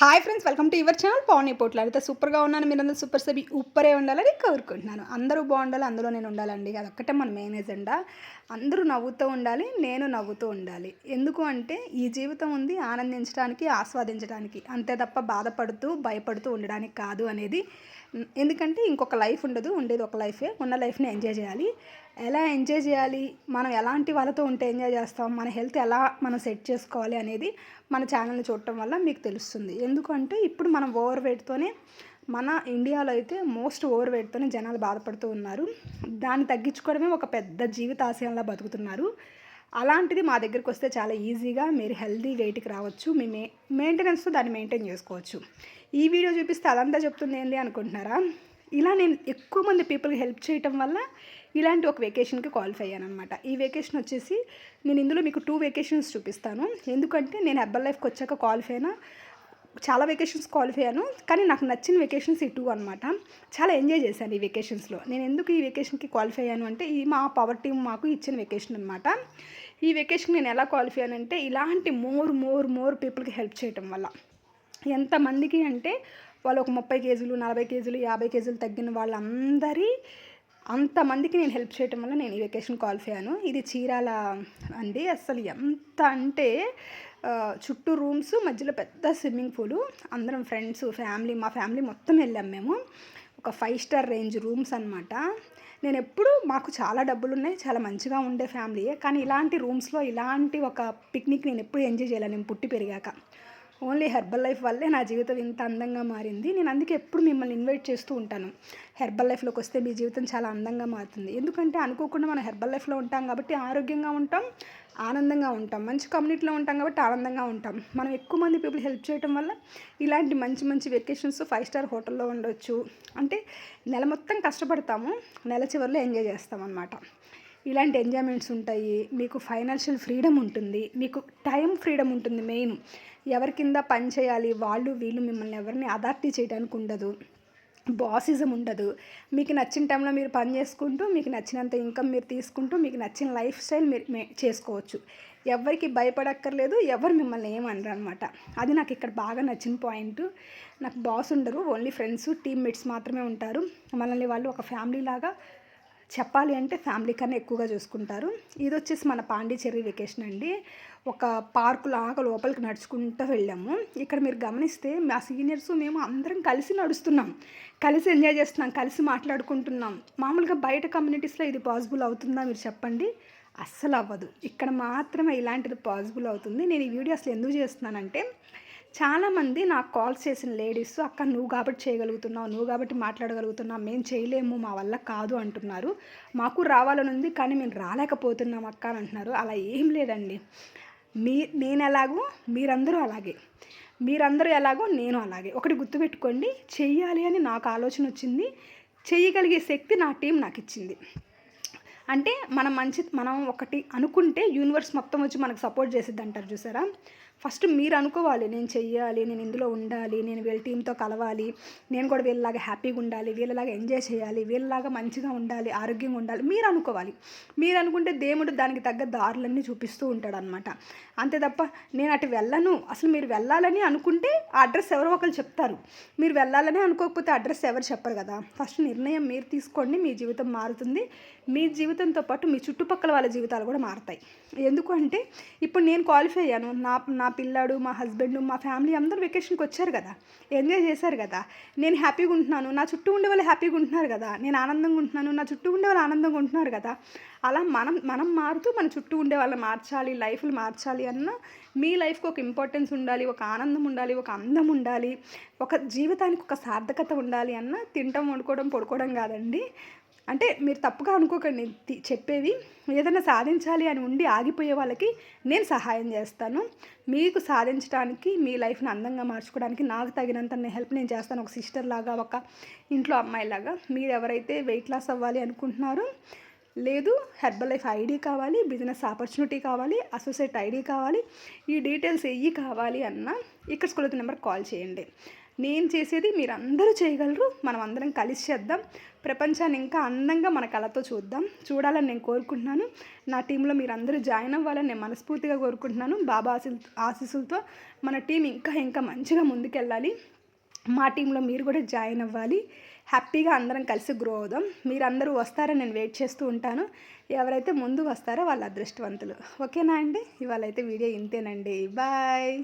Hi friends welcome to your channel Pavan Potlu అయితే సూపర్గా ఉన్నాను మీరు సూపర్ సబి ఉప్పరే ఉండాలని కోరుకుంటున్నాను. అందరూ బాగుండాలి అందులో నేను ఉండాలండి. అదొక్కటే మన మెయిన్ ఎజెండా అందరూ నవ్వుతూ ఉండాలి నేను నవ్వుతూ ఉండాలి. ఎందుకు అంటే ఈ జీవితం ఉంది ఆనందించడానికి ఆస్వాదించడానికి అంతే తప్ప బాధపడుతూ భయపడుతూ ఉండడానికి కాదు అనేది ఎందుకంటే ఇంకొక లైఫ్ ఉండదు ఉండేది ఒక లైఫే. ఉన్న లైఫ్ని ఎంజాయ్ చేయాలి. ఎలా ఎంజాయ్ చేయాలి? మనం ఎలాంటి వాళ్ళతో ఉంటే ఎంజాయ్ చేస్తాం? మన హెల్త్ ఎలా మనం సెట్ చేసుకోవాలి అనేది మన ఛానల్ని చూడటం వల్ల మీకు తెలుస్తుంది. ఎందుకంటే ఇప్పుడు మనం ఓవర్ వెయిట్తోనే మన ఇండియాలో అయితే మోస్ట్ ఓవర్ వెయిట్తోనే జనాలు బాధపడుతూ ఉన్నారు. దాన్ని తగ్గించుకోవడమే ఒక పెద్ద జీవితాశయంలా బతుకుతున్నారు. అలాంటిది మా దగ్గరికి వస్తే చాలా ఈజీగా మీరు హెల్దీ వెయిట్కి రావచ్చు. మీ మే మెయింటెనెన్స్తో దాన్ని మెయింటైన్ చేసుకోవచ్చు. ఈ వీడియో చూపిస్తే అదంతా చెప్తుంది ఏంది అనుకుంటున్నారా? ఇలా నేను ఎక్కువ మంది పీపుల్కి హెల్ప్ చేయటం వల్ల ఇలాంటి ఒక వెకేషన్కి క్వాలిఫై అయ్యాను అనమాట ఈ వెకేషన్ వచ్చేసి నేను ఇందులో మీకు టూ వెకేషన్స్ చూపిస్తాను. ఎందుకంటే నేను హెబ్బల్ లైఫ్కి వచ్చాక క్వాలిఫై అయినా చాలా వెకేషన్స్ క్వాలిఫై అయ్యాను. కానీ నాకు నచ్చిన వెకేషన్స్ ఈ టూ అనమాట చాలా ఎంజాయ్ చేశాను ఈ వెకేషన్స్లో నేను ఎందుకు ఈ వెకేషన్కి క్వాలిఫై అయ్యాను అంటే ఈ మా పవర్ టీం మాకు ఇచ్చిన వెకేషన్ అనమాట ఈ వెకేషన్ నేను ఎలా క్వాలిఫై అయ్యానంటే ఇలాంటి మోర్ మోర్ మోర్ పీపుల్కి హెల్ప్ చేయటం వల్ల. ఎంతమందికి అంటే వాళ్ళు ఒక ముప్పై కేజీలు నలభై కేజీలు యాభై కేజీలు తగ్గిన వాళ్ళందరి అంతమందికి నేను హెల్ప్ చేయటం వల్ల నేను ఈ వెకేషన్ క్వాలిఫై అయ్యాను. ఇది చీరాల అండి. అసలు ఎంత అంటే చుట్టూ రూమ్స్ మధ్యలో పెద్ద స్విమ్మింగ్ పూలు. అందరం ఫ్రెండ్స్ ఫ్యామిలీ మా ఫ్యామిలీ మొత్తం వెళ్ళాం మేము. ఒక ఫైవ్ స్టార్ రేంజ్ రూమ్స్ అనమాట నేను ఎప్పుడు మాకు చాలా డబ్బులు ఉన్నాయి చాలా మంచిగా ఉండే ఫ్యామిలీయే. కానీ ఇలాంటి రూమ్స్లో ఇలాంటి ఒక పిక్నిక్ నేను ఎప్పుడు ఎంజాయ్ చేయాలి. నేను పుట్టి పెరిగాక. ఓన్లీ హెర్బల్ లైఫ్ వల్లే నా జీవితం ఇంత అందంగా మారింది. నేను అందుకే ఎప్పుడు మిమ్మల్ని ఇన్వైట్ చేస్తూ ఉంటాను. హెర్బల్ లైఫ్లోకి వస్తే మీ జీవితం చాలా అందంగా మారుతుంది. ఎందుకంటే అనుకోకుండా మనం హెర్బల్ లైఫ్లో ఉంటాం కాబట్టి ఆరోగ్యంగా ఉంటాం ఆనందంగా ఉంటాం. మంచి కమ్యూనిటీలో ఉంటాం కాబట్టి ఆనందంగా ఉంటాం. మనం ఎక్కువ మంది పీపుల్ హెల్ప్ చేయడం వల్ల ఇలాంటి మంచి మంచి వెకేషన్స్ ఫైవ్ స్టార్ హోటల్లో ఉండొచ్చు. అంటే నెల మొత్తం కష్టపడతాము నెల చివరిలో ఎంజాయ్ చేస్తాం అనమాట ఇలాంటి ఎంజాయ్మెంట్స్ ఉంటాయి. మీకు ఫైనాన్షియల్ ఫ్రీడమ్ ఉంటుంది. మీకు టైం ఫ్రీడమ్ ఉంటుంది మెయిన్. ఎవరి కింద పని చేయాలి వాళ్ళు వీళ్ళు మిమ్మల్ని ఎవరిని అథారిటీ చేయడానికి ఉండదు. బాసిజం ఉండదు. మీకు నచ్చిన టైంలో మీరు పని చేసుకుంటూ మీకు నచ్చినంత ఇన్కమ్ మీరు తీసుకుంటూ మీకు నచ్చిన లైఫ్ స్టైల్ మీరు చేసుకోవచ్చు. ఎవరికి భయపడక్కర్లేదు ఎవరు మిమ్మల్ని ఏమనరు అనమాట. అది నాకు ఇక్కడ బాగా నచ్చిన పాయింట్. నాకు బాస్ ఉండరు ఓన్లీ ఫ్రెండ్స్ టీమ్మేట్స్ మాత్రమే ఉంటారు. మనల్ని వాళ్ళు ఒక ఫ్యామిలీ లాగా చెప్పాలి అంటే ఫ్యామిలీ కన్నా ఎక్కువగా చూసుకుంటారు. ఇది వచ్చేసి మన పాండిచేరి వెకేషన్ అండి. ఒక పార్కు లాగా లోపలికి నడుచుకుంటూ వెళ్ళాము. ఇక్కడ మీరు గమనిస్తే మా సీనియర్స్ మేము అందరం కలిసి నడుస్తున్నాం. కలిసి ఎంజాయ్ చేస్తున్నాం. కలిసి మాట్లాడుకుంటున్నాం. మామూలుగా బయట కమ్యూనిటీస్లో ఇది పాసిబుల్ అవుతుందా మీరు చెప్పండి? అస్సలు అవ్వదు ఇక్కడ మాత్రమే ఇలాంటిది పాసిబుల్ అవుతుంది. నేను ఈ వీడియో అసలు ఎందుకు చేస్తున్నానంటే చాలామంది నాకు కాల్స్ చేసిన లేడీస్ అక్క నువ్వు కాబట్టి చేయగలుగుతున్నావు నువ్వు కాబట్టి మాట్లాడగలుగుతున్నావు మేము చేయలేము మా వల్ల కాదు అంటున్నారు. మాకు రావాలని ఉంది కానీ మేము రాలేకపోతున్నాం అక్క అని అంటున్నారు. అలా ఏం లేదండి. మీ నేను ఎలాగో మీరందరూ అలాగే. మీరందరూ ఎలాగో నేను అలాగే. ఒకటి గుర్తుపెట్టుకోండి చెయ్యాలి అని నాకు ఆలోచన వచ్చింది చేయగలిగే శక్తి నా టీం నాకు ఇచ్చింది. అంటే మనం మంచి మనం ఒకటి అనుకుంటే యూనివర్స్ మొత్తం వచ్చి మనకు సపోర్ట్ చేసిద్ది అంటారు చూసారా? ఫస్ట్ మీరు అనుకోవాలి నేను చెయ్యాలి నేను ఇందులో ఉండాలి నేను వీళ్ళ టీంతో కలవాలి నేను కూడా వీళ్ళలాగా హ్యాపీగా ఉండాలి వీళ్ళలాగా ఎంజాయ్ చేయాలి వీళ్ళలాగా మంచిగా ఉండాలి ఆరోగ్యంగా ఉండాలి. మీరు అనుకోవాలి. మీరు అనుకుంటే దేవుడు దానికి తగ్గ దారులన్నీ చూపిస్తూ ఉంటాడు అనమాట అంతే తప్ప నేను అటు వెళ్ళను. అసలు మీరు వెళ్ళాలని అనుకుంటే ఆ అడ్రస్ ఎవరో ఒకరు చెప్తారు. మీరు వెళ్ళాలని అనుకోకపోతే అడ్రస్ ఎవరు చెప్పరు కదా. ఫస్ట్ నిర్ణయం మీరు తీసుకోండి మీ జీవితం మారుతుంది. మీ జీవితంతో పాటు మీ చుట్టుపక్కల వాళ్ళ జీవితాలు కూడా మారుతాయి. ఎందుకు అంటే ఇప్పుడు నేను క్వాలిఫై అయ్యాను. నా నా మా పిల్లాడు మా హస్బెండ్ మా ఫ్యామిలీ అందరూ వెకేషన్కి వచ్చారు కదా. ఎంజాయ్ చేశారు కదా. నేను హ్యాపీగా ఉంటున్నాను. నా చుట్టూ ఉండే వాళ్ళు హ్యాపీగా ఉంటున్నారు కదా. నేను ఆనందంగా ఉంటున్నాను. నా చుట్టూ ఉండే వాళ్ళు ఆనందంగా ఉంటున్నారు కదా. అలా మనం మనం మారుతూ మన చుట్టూ ఉండే వాళ్ళని మార్చాలి లైఫ్లు మార్చాలి అన్న మీ లైఫ్కి ఒక ఇంపార్టెన్స్ ఉండాలి ఒక ఆనందం ఉండాలి ఒక అందం ఉండాలి ఒక జీవితానికి ఒక సార్థకత ఉండాలి అన్న తింటం వండుకోవడం పడుకోవడం కాదండి. అంటే మీరు తప్పుగా అనుకోకండి. చెప్పేది ఏదైనా సాధించాలి అని ఉండి ఆగిపోయే వాళ్ళకి నేను సహాయం చేస్తాను. మీకు సాధించడానికి మీ లైఫ్ని అందంగా మార్చుకోవడానికి నాకు తగినంత హెల్ప్ నేను చేస్తాను. ఒక సిస్టర్ లాగా ఒక ఇంట్లో అమ్మాయిలాగా మీరు ఎవరైతే వెయిట్ లాస్ అవ్వాలి అనుకుంటున్నారో లేదు హెర్బల్ లైఫ్ ఐడి కావాలి బిజినెస్ ఆపర్చునిటీ కావాలి అసోసియేట్ ఐడి కావాలి ఈ డీటెయిల్స్ ఏవి కావాలి అన్న ఇక్కడ స్కూల్ నెంబర్ కాల్ చేయండి. నేను చేసేది మీరు అందరూ చేయగలరు. మనం అందరం కలిసి చేద్దాం. ప్రపంచాన్ని ఇంకా అందంగా మన కళతో చూద్దాం. చూడాలని నేను కోరుకుంటున్నాను. నా టీంలో మీరు అందరూ జాయిన్ అవ్వాలని నేను మనస్ఫూర్తిగా కోరుకుంటున్నాను. బాబా ఆశీల్ ఆశీస్సులతో మన టీం ఇంకా ఇంకా మంచిగా ముందుకెళ్ళాలి. మా టీంలో మీరు కూడా జాయిన్ అవ్వాలి. హ్యాపీగా అందరం కలిసి గ్రో అవుదాం. మీరందరూ వస్తారని నేను వెయిట్ చేస్తూ ఉంటాను. ఎవరైతే ముందు వస్తారో వాళ్ళు అదృష్టవంతులు. ఓకేనా అండి? ఇవాళ అయితే వీడియో ఇంతేనండి. బాయ్!